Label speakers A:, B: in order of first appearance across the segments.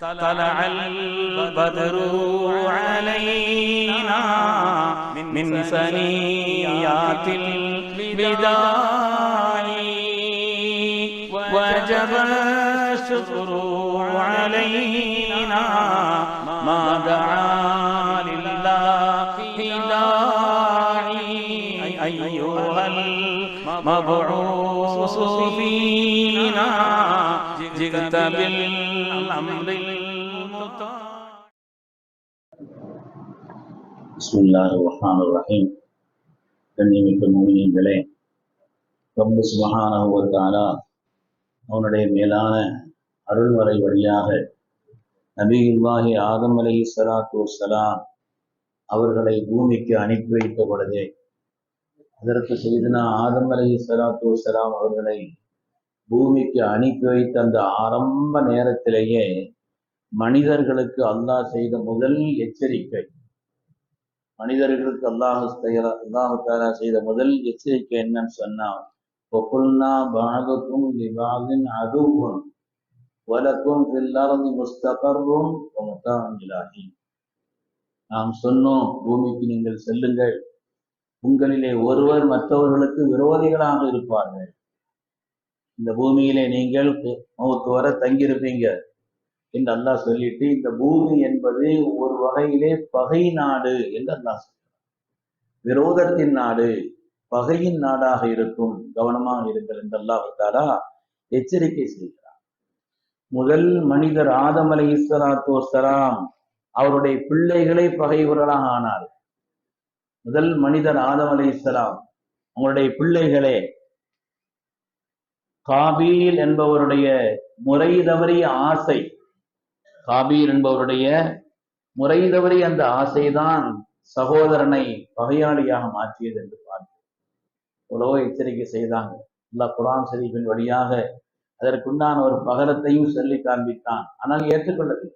A: طلع البدر علينا من ثنيات البداع وجب الشكر علينا ما دعا لله داعي أيها المبعوث فينا. جئت بالأمر المطاع
B: بسم الله الرحمن الرحيم கண்ணியமிக்க மூமியங்களே ரப்பு சுபஹானஹு வ தஆலா அவனுடைய மேலான அருள்வரை வழியாக நபியுல்லாஹி ஆதம் அலைஹி ஸலாத்து வஸ்ஸலாம் அவர்களை பூமிக்கு அனுப்பி வைத்த பொழுதே அதற்கு செய்தனா ஆதம் அலைஹி ஸலாத்து வஸ்ஸலாம் அவர்களை பூமிக்கு அனுப்பி வைத்த அந்த ஆரம்ப நேரத்திலேயே மனிதர்களுக்கு அல்லாஹ் செய்த முதல் எச்சரிக்கை. மனிதர்களுக்கு அல்லாஹ் அல்லாஹு தாலா செய்த முதல் எச்சரிக்கை என்னன்னு சொன்னா பொகுல்னா பாகக்கும் லிபாதின் அதுவும் வலக்கும் பில்லறதி முஸ்தகர்வும் முத்தாங்கிலாகி நாம் சொன்னோம் பூமிக்கு நீங்கள் செல்லுங்கள். உங்களிலே ஒருவர் மற்றவர்களுக்கு விரோதிகளாக இருப்பார்கள். இந்த பூமியிலே நீங்கள் மௌத்து வர தங்கியிருப்பீங்க என்று அல்லாஹ் சொல்லிட்டு இந்த பூமி என்பது ஒரு வகையிலே பகை நாடு என்று அல்லாஹ் விரோதத்தின் நாடு பகையின் நாடாக இருக்கும் கவனமாக இருங்கள் என்று அல்லாஹ் தாலா எச்சரிக்கை செய்கிறார் முதல் மனிதர் ஆதம் அலை இஸ்லாத்து சலாம் அவருடைய பிள்ளைகளை பகைவர்களாக ஆனார். முதல் மனிதர் ஆதம் அலை இஸ்லாம் அவங்களுடைய பிள்ளைகளே காபீல் என்பவருடைய முறை தவறிய ஆசை. காபீல் என்பவருடைய முறை தவறிய அந்த ஆசைதான் சகோதரனை பகையாளியாக மாற்றியது என்று பார்த்தேன் எவ்வளவோ எச்சரிக்கை செய்தாங்க. எல்லா குரான் ஷரீஃபின் வழியாக அதற்குண்டான ஒரு பகரத்தையும் சொல்லி காண்பித்தான். ஆனால் ஏற்றுக்கொள்ளவில்லை.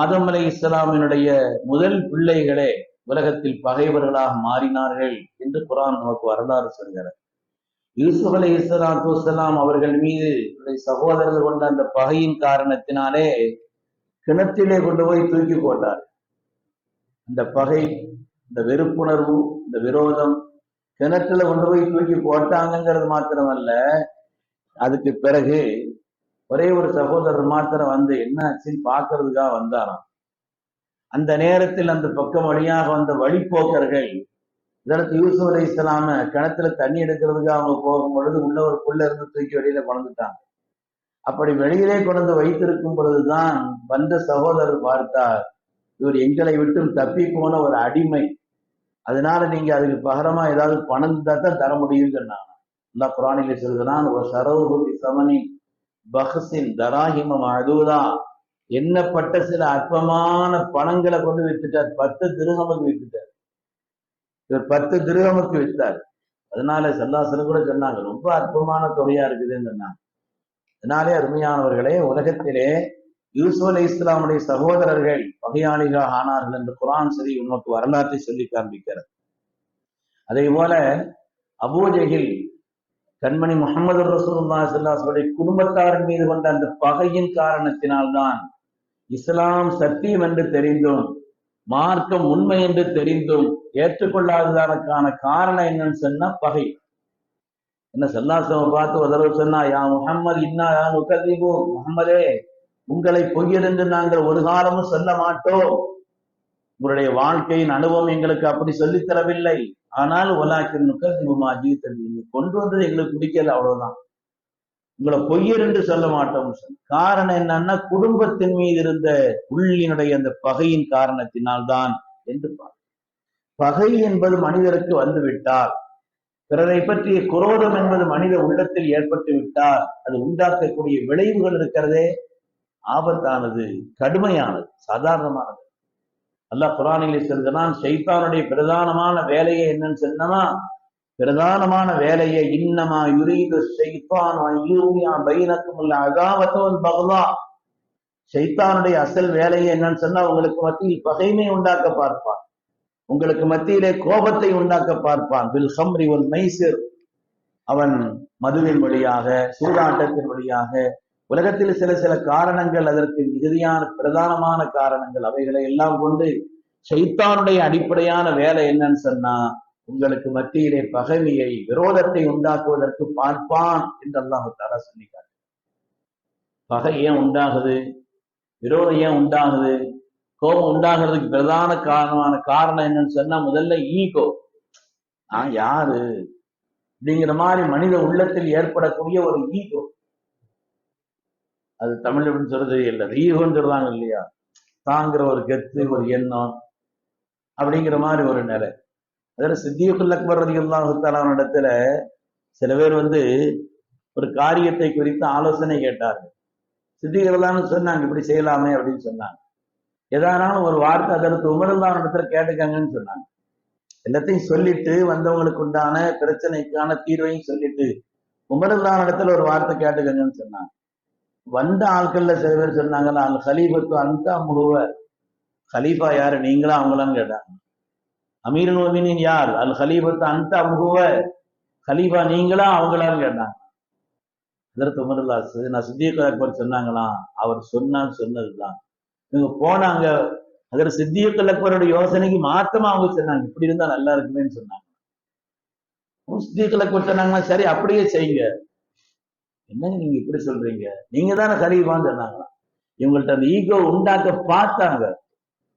B: ஆதம் அலை இஸ்லாமினுடைய முதல் பிள்ளைகளே உலகத்தில் பகைவர்களாக மாறினார்கள் என்று குரான் நமக்கு வரலாறு சொல்கிறது. யூசுப் அலி இஸ்லாத்து வலாம் அவர்கள் மீது சகோதரர்கள் கொண்ட அந்த பகையின் காரணத்தினாலே கிணத்திலே கொண்டு போய் தூக்கி போட்டார். அந்த பகை இந்த வெறுப்புணர்வு இந்த விரோதம் கிணத்துல கொண்டு போய் தூக்கி போட்டாங்கிறது மாத்திரமல்ல அதுக்கு பிறகு ஒரே ஒரு சகோதரர் மாத்திரம் வந்து என்ன ஆச்சுன்னு பாக்குறதுக்காக வந்தாராம். அந்த நேரத்தில் அந்த பக்கம் வழியாக வந்த வழிப்போக்கர்கள் இதற்கு யூசுப் அலி இஸ்லாம கிணத்துல தண்ணி எடுக்கிறதுக்கு அவங்க போகும் பொழுது உள்ள ஒரு புள்ள இருந்து தூக்கி வெளியில கொண்டுட்டாங்க. அப்படி வெளியிலே கொண்டு வைத்திருக்கும் பொழுதுதான் வந்த சகோதரர் பார்த்தார் இவர் எங்களை விட்டும் தப்பி போன ஒரு அடிமை. அதனால நீங்க அதுக்கு பகரமா ஏதாவது பணம் தான் தர முடியும் சொன்னாங்க. அல்லா குரானில சொல்கிறான் ஒரு சரவுகுதி சமனி பஹசின் தராஹிமம் அதுதான் என்னப்பட்ட சில அற்பமான பணங்களை கொண்டு வித்துட்டார் பத்து திருகமக்கு வித்துட்டார். இவர் பத்து திருகமுக்கு வித்தார். அதனால சல்லாசனம் கூட சொன்னாங்க ரொம்ப அற்புதமான தொகையா இருக்குதுன்னு சொன்னாங்க. அதனாலே அருமையானவர்களே உலகத்திலே யூசு அலி இஸ்லாமுடைய சகோதரர்கள் பகையாளிகளாக ஆனார்கள் என்று குரான் சரி உனக்கு வரலாற்றை சொல்லி காண்பிக்கிறது. அதே போல அபூஜகில் கண்மணி முகமது ரசூல்லா சல்லாசுடைய குடும்பத்தாரின் மீது கொண்ட அந்த பகையின் காரணத்தினால்தான் இஸ்லாம் சத்தியம் என்று தெரிந்தும். மார்க்கம் உண்மை என்று தெரிந்தும் ஏற்றுக்கொள்ளாததற்கான காரணம் என்னன்னு சொன்னா பகை. என்ன செல்லாசவ பார்த்து ஒரு தடவை சொன்னா யா முகம்மது இன்னா யா நுகதிபு முகம்மதே உங்களை பொய்யிருந்து நாங்கள் ஒரு காலமும் சொல்ல மாட்டோம். உங்களுடைய வாழ்க்கையின் அனுபவம் எங்களுக்கு அப்படி சொல்லித்தரவில்லை ஆனால் ஒலாக்கின் நுகதிபுமா ஜீத்தல் கொண்டு வந்தது எங்களுக்கு பிடிக்கல அவ்வளவுதான். உங்களை பொய்யர் என்று சொல்ல மாட்டோம் காரணம் என்னன்னா குடும்பத்தின் மீது இருந்த உள்ளினுடைய அந்த பகையின் காரணத்தினால்தான் என்று பகை என்பது மனிதருக்கு வந்து விட்டால் பிறரை பற்றிய குரோதம் என்பது மனித உள்ளத்தில் ஏற்பட்டு விட்டால் அது உண்டாக்கக்கூடிய விளைவுகள் இருக்கிறதே ஆபத்தானது கடுமையானது சாதாரணமானது. அல்லாஹ் குரானிலே சொல்கிறான் சைத்தானுடைய பிரதானமான வேலையை என்னன்னு சொன்னா பிரதானமான வேலையை இன்னமா யுரீது செய்தான் யூரியா பைனக்கும் உள்ள அகாவத்தவன் பகவா செய்தானுடைய அசல் வேலையை என்னன்னு சொன்னா உங்களுக்கு மத்தியில் பகைமை உண்டாக்க பார்ப்பான். உங்களுக்கு மத்தியிலே கோபத்தை உண்டாக்க பார்ப்பான். bil ஹம்ரி ஒல் மைசிர் அவன் மதுவின் வழியாக சூதாட்டத்தின் வழியாக உலகத்தில் சில சில காரணங்கள் அதற்கு மிகுதியான பிரதானமான காரணங்கள் அவைகளை எல்லாம் கொண்டு சைத்தானுடைய அடிப்படையான வேலை என்னன்னு சொன்னா உங்களுக்கு மத்தியிலே பகைமையை விரோதத்தை உண்டாக்குவதற்கு பார்ப்பான் என்று அல்லாஹு தாலா பகை ஏன் உண்டாகுது? விரோதம் ஏன் உண்டாகுது? கோபம் உண்டாகிறதுக்கு பிரதான காரணமான காரணம் என்னன்னு சொன்னா முதல்ல ஈகோ. நான் யாரு? அப்படிங்கிற மாதிரி மனித உள்ளத்தில் ஏற்படக்கூடிய ஒரு ஈகோ. அது தமிழ் அப்படின்னு சொல்றது? இல்லை ஈகோன்னு சொல்றாங்க இல்லையா? தாங்கிற ஒரு கெத்து ஒரு எண்ணம் அப்படிங்கிற மாதிரி ஒரு நிலை. அதில் சித்தியக்குல் அக்பர் ரதியுல்லாஹு இடத்துல சில பேர் வந்து ஒரு காரியத்தை குறித்து ஆலோசனை கேட்டார்கள். சித்திகளான்னு சொன்னாங்க இப்படி செய்யலாமே அப்படின்னு சொன்னாங்க. எதானாலும் ஒரு வார்த்தை அதற்கு உமரல்லான இடத்துல கேட்டுக்கங்கன்னு சொன்னாங்க. எல்லாத்தையும் சொல்லிட்டு வந்தவங்களுக்கு உண்டான பிரச்சனைக்கான தீர்வையும் சொல்லிட்டு உமரல்லான இடத்துல ஒரு வார்த்தை கேட்டுக்கங்கன்னு சொன்னாங்க. வந்த ஆட்கள்ல சில பேர் சொன்னாங்கன்னா அங்க ஹலீஃபத்து அந்த முழுவ ஹலீஃபா யாரு? நீங்களா அவங்களான்னு கேட்டாங்க. அமீர் மோமினின் யார்? அல் ஹலீபத்து அந்த முகுவ ஹலீபா நீங்களா? அவங்களான்னு கேட்டாங்க. அதற்கு உமருல்லாஸ் நான் சித்தியக் அக்பர் சொன்னாங்களாம். அவர் சொன்னான்னு சொன்னதுதான். இவங்க போனாங்க. அதில் சித்தியக் அக்பரோட யோசனைக்கு மாத்தமா அவங்க சொன்னாங்க. இப்படி இருந்தா நல்லா இருக்குமேன்னு சொன்னாங்க. சித்தியக் அக்பர் சொன்னாங்கன்னா சரி அப்படியே செய்யுங்க. என்னங்க நீங்க இப்படி சொல்றீங்க? நீங்க தானே ஹலீஃபான்னு சொன்னாங்களாம். இவங்கள்ட்ட அந்த ஈகோ உண்டாக்க பார்த்தாங்க.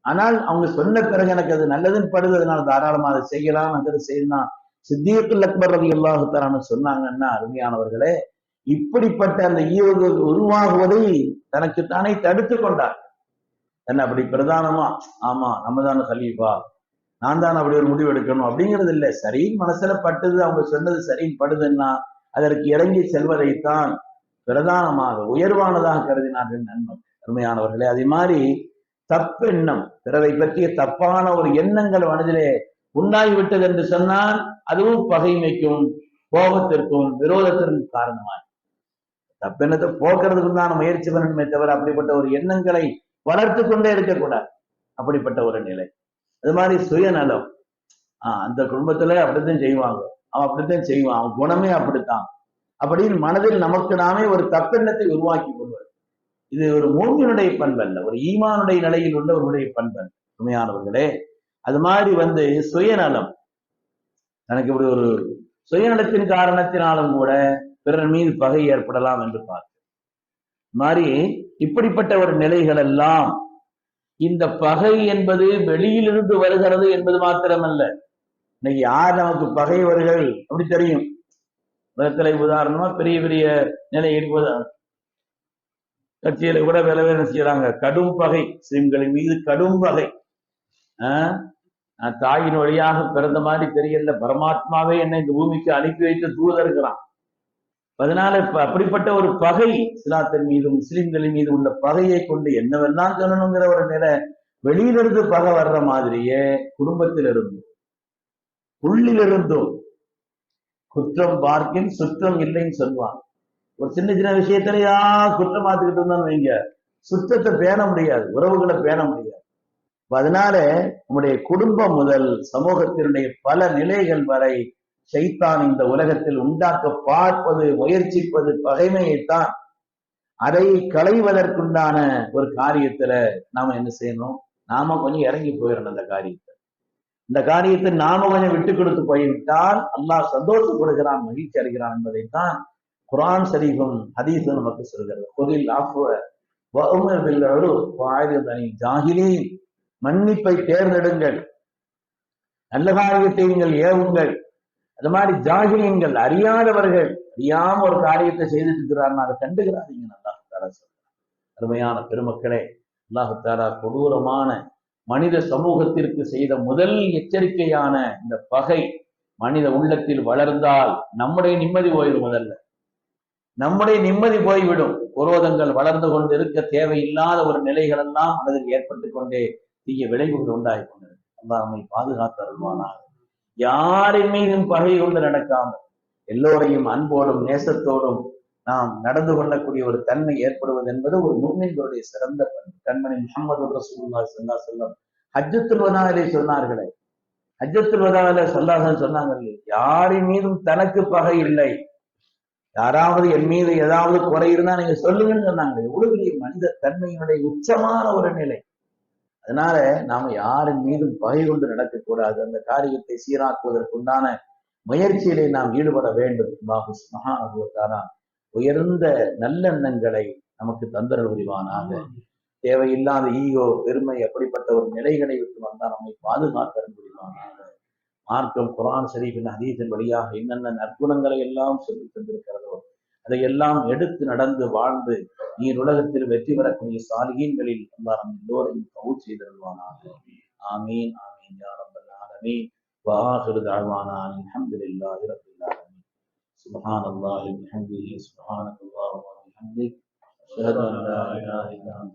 B: ஆனால் அவங்க சொன்ன பிறகு எனக்கு அது நல்லதுன்னு படுது அதனால தாராளமா அதை செய்யலாம் அதை செய்யலாம். சித்தியக்குல் அக்பர் ரவி அல்லாஹுத்தாரான்னு சொன்னாங்கன்னா அருமையானவர்களே இப்படிப்பட்ட அந்த ஈவு உருவாகுவதை தனக்கு தானே தடுத்து கொண்டார். என்ன அப்படி பிரதானமா? ஆமா நம்ம தானே ஹலீஃபா நான் தான் அப்படி ஒரு முடிவு எடுக்கணும் அப்படிங்கிறது இல்லை. சரின்னு மனசுல பட்டுது அவங்க சொன்னது சரின்னு படுதுன்னா அதற்கு இறங்கி செல்வதைத்தான் பிரதானமாக உயர்வானதாக கருதினார்கள் நண்பன் அருமையானவர்களே அதே மாதிரி தப்பெண்ணம். பிறரை பற்றிய தப்பான ஒரு எண்ணங்கள் மனதிலே உண்டாகிவிட்டது என்று சொன்னால் அதுவும் பகைமைக்கும் கோபத்திற்கும் விரோதத்திற்கும் காரணமாய். தப்பெண்ணத்தை போக்குறதுக்கு தான் முயற்சி பண்ணணுமே தவிர அப்படிப்பட்ட ஒரு எண்ணங்களை வளர்த்து கொண்டே இருக்கக்கூடாது. அப்படிப்பட்ட ஒரு நிலை. அது மாதிரி சுயநலம். ஆஹ் அந்த குடும்பத்துல அப்படித்தான் செய்வாங்க. அவன் அப்படித்தான் செய்வான். அவன் குணமே அப்படித்தான். அப்படின்னு மனதில் நமக்கு நாமே ஒரு தப்பெண்ணத்தை உருவாக்கி கொள்வது. இது ஒரு மூமியினுடைய பண்பல்ல ஒரு ஈமானுடைய நிலையில் உள்ளவர்களுடைய பண்பல். உண்மையானவர்களே அது மாதிரி வந்து சுயநலம். எனக்கு இப்படி ஒரு சுயநலத்தின் காரணத்தினாலும் கூட பிறர் மீது பகை ஏற்படலாம் என்று பார்க்க மாதிரி இப்படிப்பட்ட ஒரு நிலைகள் எல்லாம் இந்த பகை என்பது வெளியிலிருந்து வருகிறது என்பது மாத்திரமல்ல. இன்னைக்கு யார் நமக்கு பகைவர்கள்? அப்படி தெரியும். உலகத்துல உதாரணமா பெரிய பெரிய நிலை கட்சியில கூட வேலை வேலை செய்யறாங்க. கடும் பகை. முஸ்லிம்களின் மீது கடும் பகை. ஆஹ் தாயின் வழியாக பிறந்த மாதிரி தெரியல. பரமாத்மாவே என்னை இந்த பூமிக்கு அனுப்பி வைத்து தூதருக்கிறான் அதனால இப்ப அப்படிப்பட்ட ஒரு பகை இஸ்லாத்தின் மீது முஸ்லிம்களின் மீது உள்ள பகையை கொண்டு என்னவெல்லாம் சொல்லணுங்கிற ஒரு நிலை வெளியிலிருந்து பகை வர்ற மாதிரியே குடும்பத்திலிருந்தும் உள்ளிலிருந்தும் குற்றம் பார்க்கின் சுற்றம் இல்லைன்னு சொல்லுவான் ஒரு சின்ன சின்ன விஷயத்திலயா குற்றம் பார்த்துக்கிட்டு இருந்தோம்னு வைங்க. சுற்றத்தை பேண முடியாது. உறவுகளை பேண முடியாது. அதனால நம்முடைய குடும்பம் முதல் சமூகத்தினுடைய பல நிலைகள் வரை சைத்தான் இந்த உலகத்தில் உண்டாக்க பார்ப்பது முயற்சிப்பது பகைமையைத்தான் அதை களைவதற்குண்டான ஒரு காரியத்துல நாம என்ன செய்யணும்? நாம கொஞ்சம் இறங்கி போயிடணும் அந்த காரியத்தை. இந்த காரியத்தை நாம கொஞ்சம் விட்டு கொடுத்து போய்விட்டால் அல்லாஹ் சந்தோஷப்படுகிறான் மகிழ்ச்சி அடைகிறான் என்பதைத்தான் குரான் சரீஃபும் ஹதீஸும் நமக்கு சொல்கிறது. கொதில் மன்னிப்பை தேர்ந்தெடுங்கள். நல்ல காரியத்தை நீங்கள் ஏவுங்கள். அது மாதிரி ஜாகிரியங்கள் அறியாதவர்கள் அறியாம ஒரு காரியத்தை செய்துட்டு இருக்கிறார்னு அதை கண்டுகிறாதீங்க நல்லா தாரா சொல்றார் அருமையான பெருமக்களே அல்லாஹு தாரா கொடூரமான மனித சமூகத்திற்கு செய்த முதல் எச்சரிக்கையான இந்த பகை மனித உள்ளத்தில் வளர்ந்தால் நம்முடைய நிம்மதி போயிடும் முதல்ல. நம்முடைய நிம்மதி போய்விடும். குரோதங்கள் வளர்ந்து கொண்டு இருக்க தேவையில்லாத ஒரு நிலைகள் எல்லாம் மனதில் ஏற்பட்டு கொண்டே தீய விளைவுகள் உண்டாகி கொண்டிருக்கு அல்லாஹ் நம்மை பாதுகாத்து அருள்வானாக. யாரின் மீதும் பகை கொண்டு நடக்காமல் எல்லோரையும் அன்போடும் நேசத்தோடும் நாம் நடந்து கொள்ளக்கூடிய ஒரு தன்மை ஏற்படுவது என்பது ஒரு மூமின்களுடைய சிறந்த பண்பு. கண்மணி முகமது ரசூல்லா சொல்லா சொல்லம் ஹஜ்ஜத்துல் வதாவிலே சொன்னார்களே. ஹஜ்ஜத்துல் வதாவில சொல்லாசன் சொன்னாங்க யாரின் மீதும் தனக்கு பகை இல்லை. யாராவது என் மீது ஏதாவது குறை இருந்தா நீங்க சொல்லுங்கன்னு சொன்னாங்க. எவ்வளவு பெரிய மனித தன்மையினுடைய உச்சமான ஒரு நிலை. அதனால நாம யாரின் மீதும் பகை கொண்டு நடக்கக்கூடாது அந்த காரியத்தை சீராக்குவதற்குண்டான முயற்சியிலே நாம் ஈடுபட வேண்டும். பாபு சுப்ஹானஹு உயர்ந்த நல்லெண்ணங்களை நமக்கு தந்தரல் புரிவானாக. தேவையில்லாத ஈகோ பெருமை அப்படிப்பட்ட ஒரு நிலைகளை விட்டு வந்தால் நம்மை பாதுகாத்தரும் புரிவானாக. மார்க்கம் குரான் ஷரீஃபின் ஹதீஸின் வழியாக என்னென்ன நற்குணங்களை எல்லாம் சொல்லி தந்திருக்கிறதோ அதையெல்லாம் எடுத்து நடந்து வாழ்ந்து நீர் உலகத்தில் வெற்றி பெறக்கூடிய சாலிகீன்களில் அல்லாஹ் நம் எல்லோரையும் கவுல் செய்திருவானாக ஆமீன் ஆமீன் யா ரப்பல் ஆலமீன் وآخر دعوانا أن الحمد لله رب العالمين سبحان الله وبحمده سبحانك اللهم وبحمدك أشهد أن لا إله إلا أنت